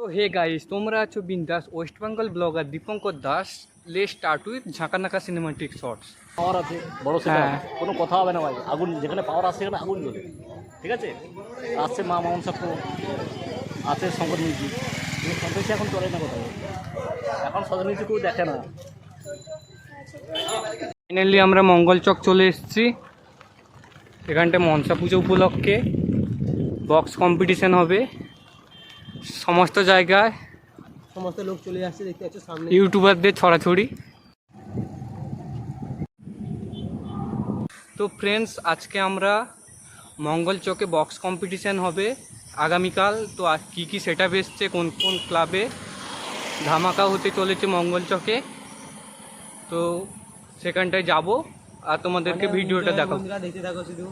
তো hey guys তোমরা আছো বিন্দাস West Bengal blogger Dipankar Das. লে স্টার্ট উইথ ঝাঁকানাকা সিনেমাটিক শর্টস পাওয়ার আছে বড় হ্যাঁ। কোনো কথা হবে না ভাই। আগুন যেখানে পাওয়ার আছে সেখানে আগুন জ্বলে। ঠিক আছে? আসছে মা মামন সাপ্পু আছে শঙ্কর মিউজিক কিন্তু এখন চলে না কোথাও। এখন সদর মিউজিক কেউ দেখে না। ফাইনালি আমরা মঙ্গলচক চলে এসেছি। এখানটা মনসা পুজো উপলক্ষে। বক্স কম্পিটিশন হবে। সমস্ত জায়গায় সমস্ত লোক চলে আসছে দেখতে পাচ্ছ সামনে। ইউটিউবারদের ছড়াছড়ি। তো ফ্রেন্ডস আজকে আমরা মঙ্গল চকে বক্স কম্পিটিশান হবে আগামীকাল। তো আজ কী কী সেট এসছে কোন কোন ক্লাবে ধামাকা হতে চলেছে মঙ্গল চকে? তো সেখানটায় যাব আর তোমাদেরকে ভিডিওটা দেখো বন্ধুরা দেখতে থাকো শুধু।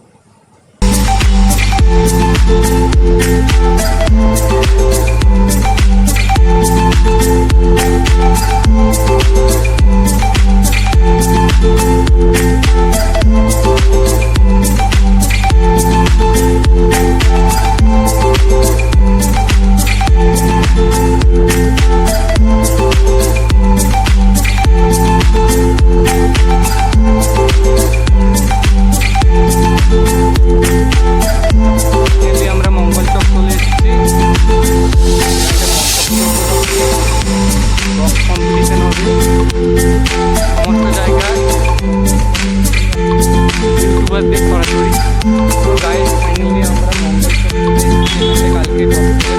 এসেছি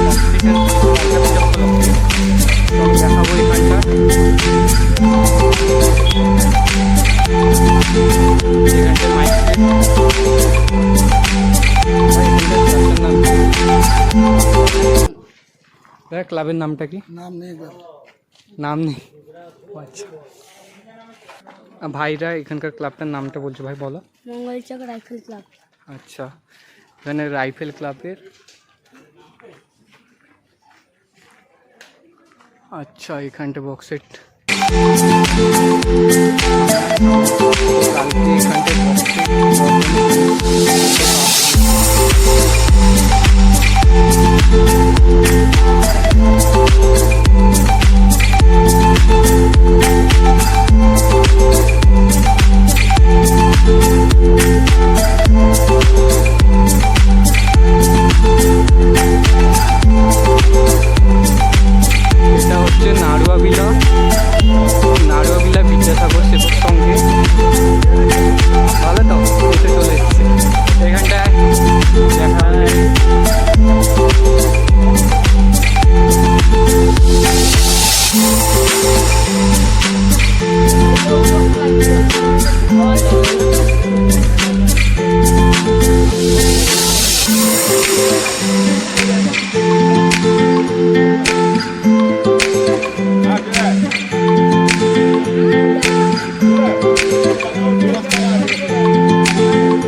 কালকে কম্পিটিশন দেখাবো এখানটা এখানটা মাইক দেখ ক্লাবের নামটা কি নাম নেই নাম নেই ও আচ্ছা আহ, ভাইরা এখানকার ক্লাবটার নামটা বলছে ভাই বলো মঙ্গলচক রাইফেল ক্লাব আচ্ছা এখানে রাইফেল ক্লাবের আচ্ছা এখানটা বক্স সেট কালকে এখানটা বক্স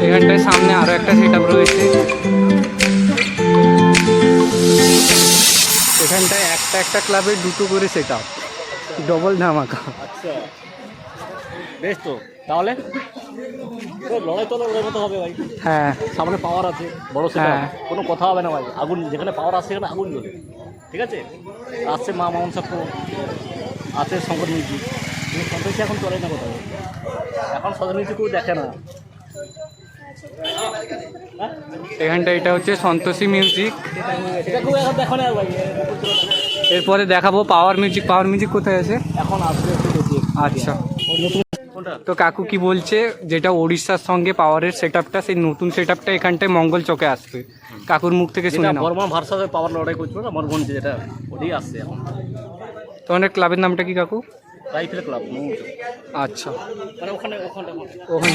এখানটায় সামনে আরও একটা সেট রয়েছে। এখানটায় একটা একটা ক্লাবে দুটো করে সেট ডবল ধামাকা। আচ্ছা। বেশ তো। তাহলে? লড়াই তো লড়াই মতো হবে ভাই। হ্যাঁ। সামনে পাওয়ার আছে বড় সেটা হ্যাঁ। কোনো কথা হবে না ভাই। আগুন যেখানে পাওয়ার আছে সেখানে আগুন জ্বলে। ঠিক আছে? আসছে মা মামন সাপ্পু আছে শঙ্কর কিন্তু সন্তোষী এখন চলে না কোথাও? এখন কেউ দেখে না। হ্যাঁ? এখানটা এটা হচ্ছে সন্তোষী মিউজিক এরপরে দেখাবো পাওয়ার মিউজিক পাওয়ার মিউজিক কোথায় আছে? এখন আসবে আচ্ছা। তো কাকু কি বলছে যেটা ওড়িশার সঙ্গে পাওয়ারের সেট আপটা সেই নতুন সেট আপটা এখানটায় মঙ্গল চকে আসবে কাকুর মুখ থেকে শুনে নাও। বর্মা ভার্সাসের পাওয়ার লড়াই করছিল না মরগঞ্জে যেটা ওটাই আসছে এখন। তোমাদের ক্লাবের নামটা কি কাকু? রাইফেল ক্লাব আচ্ছা। মানে ওখানে ওখানে ওখান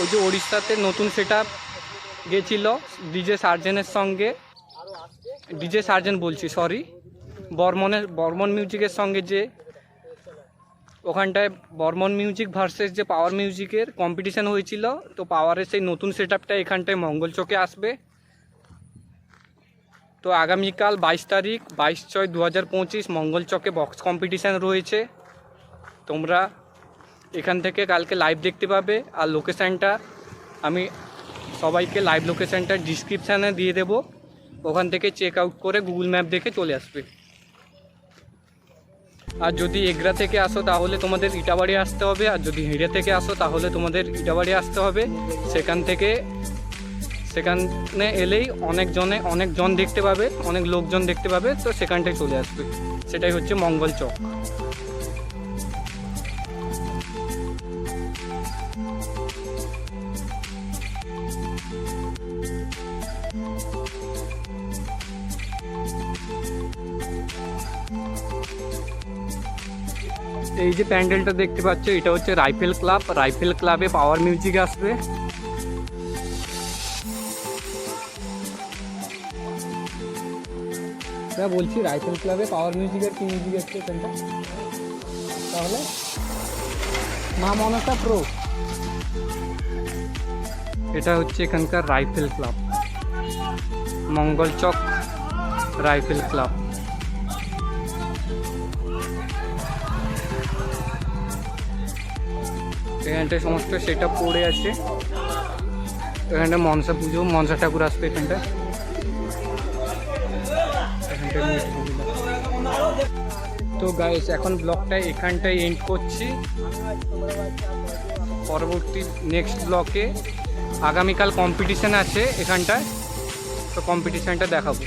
ওই যে ওড়িশাতে নতুন সেট আপ গেছিল, ডিজে সার্জেনের সঙ্গে। ডিজে সার্জেন বলছি সরি বর্মনের, বর্মন মিউজিকের সঙ্গে যে ওখানটায় বর্মন মিউজিক ভার্সেস যে পাওয়ার মিউজিকের কম্পিটিশান হয়েছিল, তো পাওয়ারের সেই নতুন সেট আপটা এখানটায় মঙ্গল চোখে আসবে। তো আগামীকাল বাইশ তারিখ, বাইশ ছয় দু হাজার পঁচিশ মঙ্গল চকে বক্স কম্পিটিশান রয়েছে। তোমরা এখান থেকে কালকে লাইভ দেখতে পাবে আর লোকেশানটা আমি সবাইকে লাইভ লোকেশানটা ডিসক্রিপশানে দিয়ে দেবো। ওখান থেকে চেক আউট করে গুগল ম্যাপ দেখে চলে আসবে। আর যদি এগরা থেকে আসো, তাহলে তোমাদের ইটাবাড়ি আসতে হবে। আর যদি হিড়ে থেকে আসো, তাহলে তোমাদের ইটাবাড়ি আসতে হবে। সেখান থেকে, সেখানে এলেই অনেক জনে অনেক জন দেখতে পাবে, অনেক লোকজন দেখতে পাবে। তো সেখানটায় চলে আসবে। সেটাই হচ্ছে মঙ্গল চক। এই যে প্যান্ডেলটা দেখতে পাচ্ছ, এটা হচ্ছে রাইফেল ক্লাব। রাইফেল ক্লাবে পাওয়ার মিউজিক আসবে। হ্যাঁ বলছি, রাইফেল ক্লাবে পাওয়ার মিউজিকের কি মিউজিক আসছে এখানটা? তাহলে? মা মনসা প্রো এটা হচ্ছে এখানকার rifle club. Mangalchak rifle club. এখানটায় সমস্ত সেটা পড়ে আছে। এখানটা মনসা পুজো, মনসা ঠাকুর আসবে ঠাকুর। তো গাইস এখন ব্লগটা এখানটায় এন্ড করছি। পরবর্তী নেক্সট ব্লকে আগামীকাল কম্পিটিশান আছে এখানটায়। তো কম্পিটিশানটা দেখাবো।